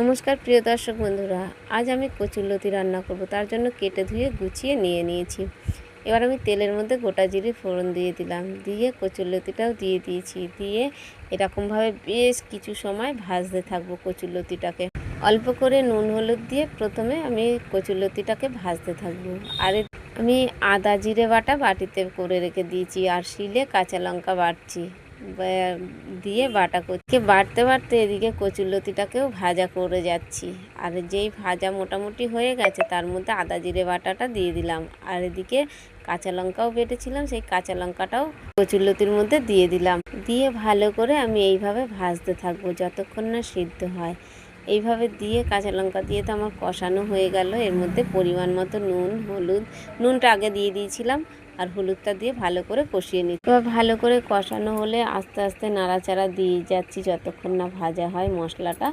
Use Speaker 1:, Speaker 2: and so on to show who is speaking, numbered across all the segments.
Speaker 1: নমস্কার, প্রিয় দর্শক বন্ধুরা। আজ আমি কচুরলতি রান্না করব, তার জন্য কেটে ধুয়ে গুছিয়ে নিয়ে নিয়েছি। এবার আমি তেলের মধ্যে গোটা জিরে ফোড়ন দিয়ে দিলাম। দিয়ে কচুরলতিটাও দিয়ে দিয়েছি। দিয়ে এরকমভাবে বেশ কিছু সময় ভাজতে থাকব কচুরলতিটাকে অল্প করে নুন, হলুদ দিয়ে প্রথমে আমি কচুরলতিটাকে ভাজতে থাকব। আর আমি আদা জিরে বাটা বাটিতে করে রেখে দিয়েছি। আর শিলে কাঁচা লঙ্কা বাটছি। দিয়ে বাটা করছি। বাড়তে বাড়তে এদিকে কচুরলতিটাকেও ভাজা করে যাচ্ছি। আর যেই ভাজা মোটামুটি হয়ে গেছে, তার মধ্যে আদা জিরে বাটাটা দিয়ে দিলাম। আর এদিকে কাঁচা লঙ্কাও বেটেছিলাম, সেই কাঁচা লঙ্কাটাও কচুরলতির মধ্যে দিয়ে দিলাম। দিয়ে ভালো করে আমি এইভাবে ভাজতে থাকব যতক্ষণ না সিদ্ধ হয়। এইভাবে দিয়ে কাঁচা লঙ্কা দিয়ে তো আমার কষানো হয়ে গেল। এর মধ্যে পরিমাণ মতো নুন, হলুদ, নুনটা আগে দিয়ে দিয়েছিলাম। আর হলুদটা দিয়ে ভালো করে কষিয়ে নিচ্ছি। এবার ভালো করে কষানো হলে আস্তে আস্তে নাড়াচাড়া দিয়ে যাচ্ছি যতক্ষণ না ভাজা হয় মশলাটা।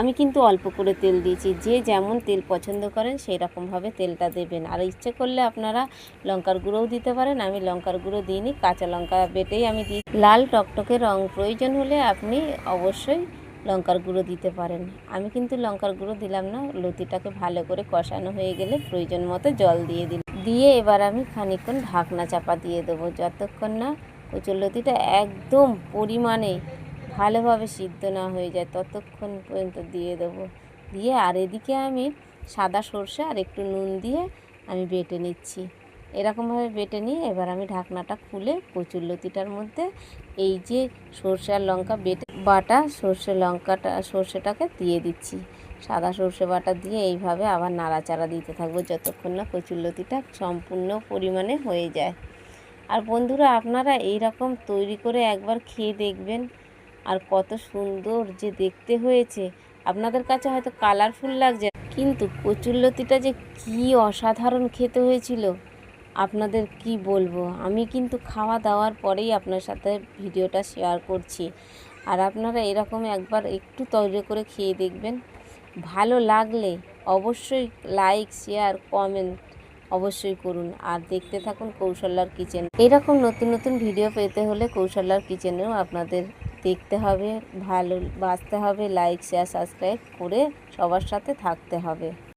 Speaker 1: আমি কিন্তু অল্প করে তেল দিয়েছি। যে যেমন তেল পছন্দ করেন সেই রকমভাবে তেলটা দেবেন। আর ইচ্ছে করলে আপনারা লঙ্কার গুঁড়োও দিতে পারেন। আমি লঙ্কার গুঁড়ো দিইনি, কাঁচা লঙ্কা বেটেই আমি দিই। লাল টকটকে রং প্রয়োজন হলে আপনি অবশ্যই লঙ্কার গুঁড়ো দিতে পারেন। আমি কিন্তু লঙ্কার গুঁড়ো দিলাম না, লতিটাকে ভালো করে কষানো হয়ে গেলে প্রয়োজন মতো জল দিয়ে দিলাম। দিয়ে এবার আমি খানিকক্ষণ ঢাকনা চাপা দিয়ে দেবো। যতক্ষণ না কচুরলতিটা একদম পরিমাণে ভালোভাবে সিদ্ধ না হয়ে যায়, ততক্ষণ পর্যন্ত দিয়ে দেবো। দিয়ে আর এদিকে আমি সাদা সর্ষে আর একটু নুন দিয়ে আমি বেটে নিচ্ছি। এরকমভাবে বেটে নিয়ে এবার আমি ঢাকনাটা খুলে কচুরলতিটার মধ্যে এই যে সর্ষে আর লঙ্কা বেটে বাটা, সর্ষে লঙ্কাটা, সর্ষেটাকে দিয়ে দিচ্ছি। সাদা সর্ষে বাটা দিয়ে এইভাবে আবার নাড়াচাড়া দিতে থাকব যতক্ষণ না কচুরলতিটা সম্পূর্ণ পরিমাণে হয়ে যায়। আর বন্ধুরা, আপনারা এই রকম তৈরি করে একবার খেয়ে দেখবেন। আর কত সুন্দর যে দেখতে হয়েছে। আপনাদের কাছে হয়তো কালারফুল লাগছে, কিন্তু কচুরলতিটা যে কি অসাধারণ খেতে হয়েছিল। আপনাদের কি বলব? আমি কিন্তু খাওয়া দাওয়ার পরেই আপনার সাথে ভিডিওটা শেয়ার করছি। আর আপনারা এরকম একবার একটু তৈরি করে খেয়ে দেখবেন। ভালো লাগলে অবশ্যই লাইক শেয়ার কমেন্ট অবশ্যই করুন। আর দেখতে থাকুন কৌশল্যার কিচেন এরকম নতুন নতুন ভিডিও পেতে হলে কৌশল্যার কিচেনেও আপনাদের দেখতে হবে, ভালো বাঁচতে হবে লাইক শেয়ার সাবস্ক্রাইব করে সবার সাথে থাকতে হবে।